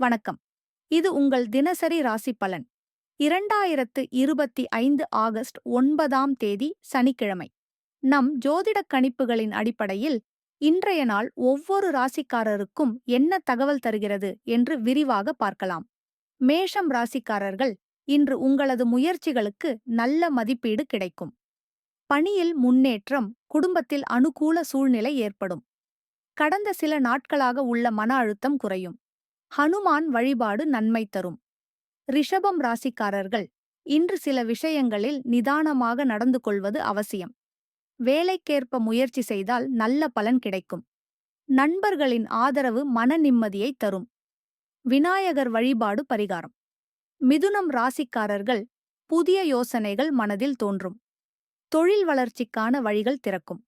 வணக்கம். இது உங்கள் தினசரி ராசி பலன். இரண்டாயிரத்து இருபத்தி ஐந்து ஆகஸ்ட் ஒன்பதாம் தேதி சனிக்கிழமை. நம் ஜோதிடக் கணிப்புகளின் அடிப்படையில் இன்றைய நாள் ஒவ்வொரு ராசிக்காரருக்கும் என்ன தகவல் தருகிறது என்று விரிவாக பார்க்கலாம். மேஷம் ராசிக்காரர்கள் இன்று உங்களது முயற்சிகளுக்கு நல்ல மதிப்பீடு கிடைக்கும். பணியில் முன்னேற்றம் குடும்பத்தில் அனுகூல சூழ்நிலை ஏற்படும். கடந்த சில நாட்களாக உள்ள மன அழுத்தம் குறையும். ஹனுமான் வழிபாடு நன்மை தரும். ரிஷபம் ராசிக்காரர்கள் இன்று சில விஷயங்களில் நிதானமாக நடந்து கொள்வது அவசியம். வேலைக்கேற்ப முயற்சி செய்தால் நல்ல பலன் கிடைக்கும். நண்பர்களின் ஆதரவு மன நிம்மதியை தரும். விநாயகர் வழிபாடு பரிகாரம். மிதுனம் ராசிக்காரர்கள் புதிய யோசனைகள் மனதில் தோன்றும். தொழில் வளர்ச்சிக்கான வழிகள் திறக்கும்.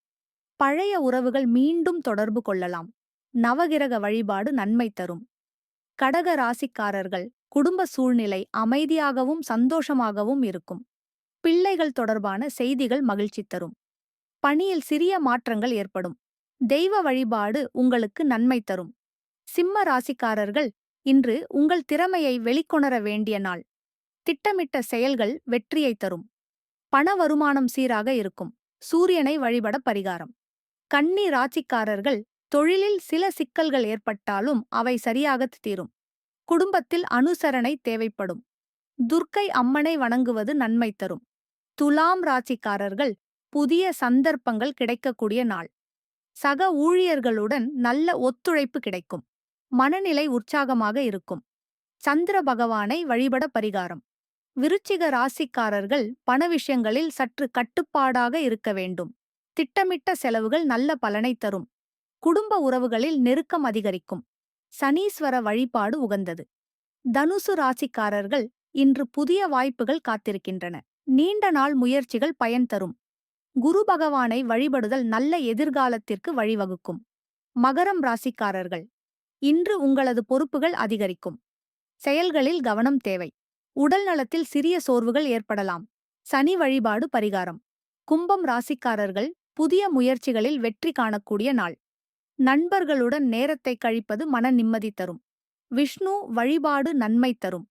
பழைய உறவுகள் மீண்டும் தொடர்பு கொள்ளலாம். நவகிரக வழிபாடு நன்மை தரும். கடக ராசிக்காரர்கள் குடும்ப சூழ்நிலை அமைதியாகவும் சந்தோஷமாகவும் இருக்கும். பிள்ளைகள் தொடர்பான செய்திகள் மகிழ்ச்சி தரும். பணியில் சிறிய மாற்றங்கள் ஏற்படும். தெய்வ வழிபாடு உங்களுக்கு நன்மை தரும். சிம்ம ராசிக்காரர்கள் இன்று உங்கள் திறமையை வெளிக்கொணர வேண்டிய நாள். திட்டமிட்ட செயல்கள் வெற்றியை தரும். பண வருமானம் சீராக இருக்கும். சூரியனை வழிபட பரிகாரம். கன்னி ராசிக்காரர்கள் தொழிலில் சில சிக்கல்கள் ஏற்பட்டாலும் அவை சரியாகத் தீரும். குடும்பத்தில் அனுசரணை தேவைப்படும். துர்க்கை அம்மனை வணங்குவது நன்மை தரும். துலாம் ராசிக்காரர்கள் புதிய சந்தர்ப்பங்கள் கிடைக்கக்கூடிய நாள். சக ஊழியர்களுடன் நல்ல ஒத்துழைப்பு கிடைக்கும். மனநிலை உற்சாகமாக இருக்கும். சந்திர பகவானை வழிபட பரிகாரம். விருச்சிக ராசிக்காரர்கள் பண விஷயங்களில் சற்று கட்டுப்பாடாக இருக்க வேண்டும். திட்டமிட்ட செலவுகள் நல்ல பலனை தரும். குடும்ப உறவுகளில் நெருக்கம் அதிகரிக்கும். சனீஸ்வர வழிபாடு உகந்தது. தனுசு ராசிக்காரர்கள் இன்று புதிய வாய்ப்புகள் காத்திருக்கின்றன. நீண்ட நாள் முயற்சிகள் பயன் தரும். குரு பகவானை வழிபடுதல் நல்ல எதிர்காலத்திற்கு வழிவகுக்கும். மகரம் ராசிக்காரர்கள் இன்று உங்களது பொறுப்புகள் அதிகரிக்கும். செயல்களில் கவனம் தேவை. உடல் நலத்தில் சிறிய சோர்வுகள் ஏற்படலாம். சனி வழிபாடு பரிகாரம். கும்பம் ராசிக்காரர்கள் புதிய முயற்சிகளில் வெற்றி காணக்கூடிய நாள். நண்பர்களுடன் நேரத்தை கழிப்பது மன நிம்மதி தரும். விஷ்ணு வழிபாடு நன்மை தரும்.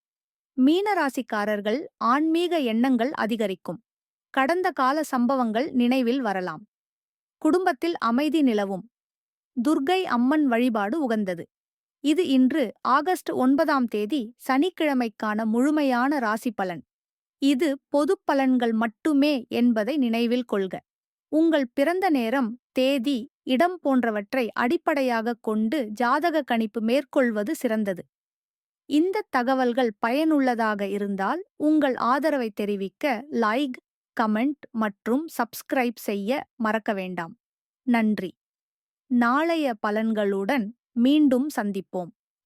மீனராசிக்காரர்கள் ஆன்மீக எண்ணங்கள் அதிகரிக்கும். கடந்த கால சம்பவங்கள் நினைவில் வரலாம். குடும்பத்தில் அமைதி நிலவும். துர்கை அம்மன் வழிபாடு உகந்தது. இது இன்று ஆகஸ்ட் ஒன்பதாம் தேதி சனிக்கிழமைக்கான முழுமையான ராசி பலன். இது பொதுப் பலன்கள் மட்டுமே என்பதை நினைவில் கொள்க. உங்கள் பிறந்த நேரம் தேதி இடம் போன்றவற்றை அடிப்படையாகக் கொண்டு ஜாதக கணிப்பு மேற்கொள்வது சிறந்தது. இந்த தகவல்கள் பயனுள்ளதாக இருந்தால் உங்கள் ஆதரவை தெரிவிக்க லைக் கமெண்ட் மற்றும் சப்ஸ்கிரைப் செய்ய மறக்க வேண்டாம். நன்றி. நாளைய பலன்களுடன் மீண்டும் சந்திப்போம்.